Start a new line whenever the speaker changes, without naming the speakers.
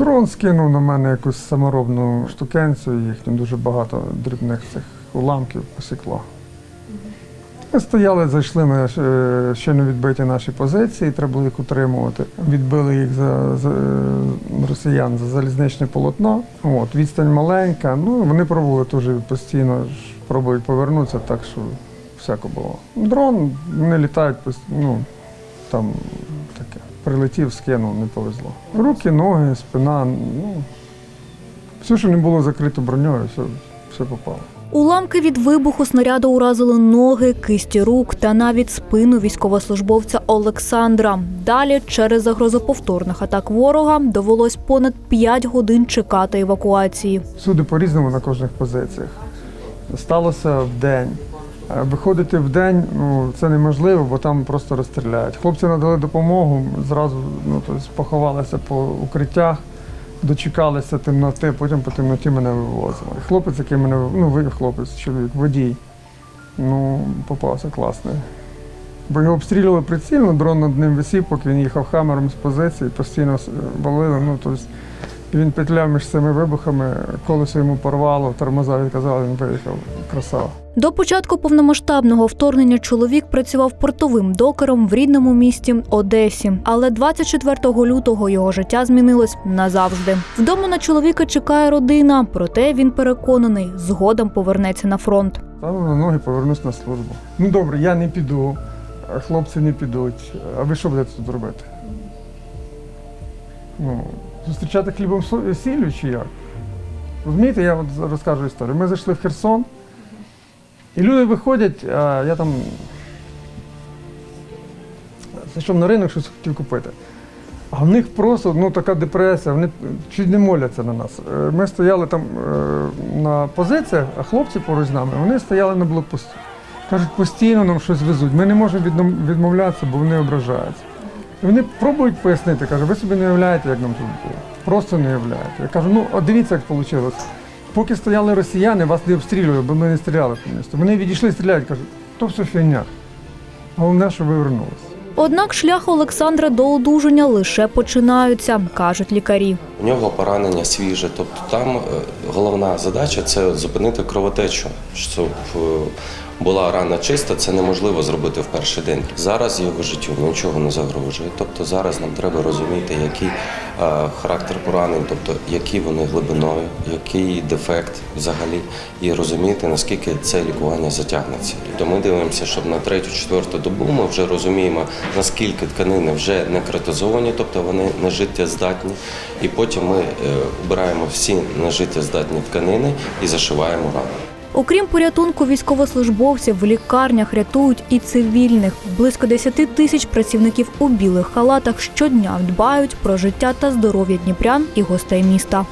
Дрон скинув на мене якусь саморобну штукенцію, їхню дуже багато дрібних цих уламків посікло. Ми стояли, зайшли ми е, щойно відбиті наші позиції, треба було їх утримувати. Відбили їх за, за е, росіян за залізничне полотно. От, відстань маленька. Ну, вони пробували теж постійно пробують повернутися, так що всяко було. Дрон, вони літають ну, там. Прилетів, скинув, не повезло. Руки, ноги, спина, ну, все, що не було закрито броньою, все, все попало.
Уламки від вибуху снаряду уразили ноги, кисті рук та навіть спину військовослужбовця Олександра. Далі, через загрозу повторних атак ворога, довелось понад 5 годин чекати евакуації.
Всюди по-різному на кожних позиціях. Сталося в день. Е, Виходити в день ну, це неможливо, бо там просто розстріляють. Хлопці надали допомогу, зразу ну, тобто, поховалися по укриттях, дочекалися темноти, потім по темноті мене вивозили. Хлопець, який мене ну, ви хлопець, чоловік, водій, ну, попався класний. Бо його обстрілювали прицільно, дрон над ним висів, поки він їхав хамером з позиції, постійно валили. Ну, тобто, він петляв між цими вибухами, колесо йому порвало, тормоза відказали, він виїхав. Красава.
До початку повномасштабного вторгнення чоловік працював портовим докером в рідному місті Одесі. Але 24 лютого його життя змінилось назавжди. Вдома на чоловіка чекає родина, проте він переконаний, згодом повернеться на фронт.
Стану на ноги, повернусь на службу. Ну добре, я не піду, хлопці не підуть. А ви що будете тут робити? Ну, зустрічати хлібом сіллю чи як? Розумієте, я от розкажу історію. Ми зайшли в Херсон, і люди виходять, а я там зайшов на ринок, щось хотів купити. А в них просто ну, така депресія, вони чуть не моляться на нас. Е, Ми стояли там е, на позиціях, а хлопці поруч з нами, вони стояли на блокпості. Кажуть, постійно нам щось везуть. Ми не можемо відмовлятися, бо вони ображаються. І вони пробують пояснити, кажуть, ви собі не уявляєте, як нам тут було. Просто не уявляєте. Я кажу, ну от дивіться, як вийшло. Поки стояли росіяни, вас не обстрілювали, бо ми не стріляли по місту. Вони відійшли, стріляють, кажуть, то все фігня. Головне, що ви вернулися.
Однак шлях Олександра до одужання лише починаються, кажуть лікарі.
У нього поранення свіже, тобто там е, головна задача це зупинити кровотечу. Щоб е, була рана чиста, це неможливо зробити в перший день. Зараз його життю нічого не загрожує. Тобто зараз нам треба розуміти, який е, характер поранень, тобто які вони глибиною, який дефект взагалі, і розуміти наскільки це лікування затягнеться. То ми дивимося, щоб на третю-четверту добу ми вже розуміємо, наскільки тканини вже некротизовані, тобто вони нежиттєздатні, і потім ми е, обираємо всі нежиттєздатні тканини і зашиваємо рану.
Окрім порятунку військовослужбовців, в лікарнях рятують і цивільних. Близько 10 тисяч працівників у білих халатах щодня дбають про життя та здоров'я дніпрян і гостей міста.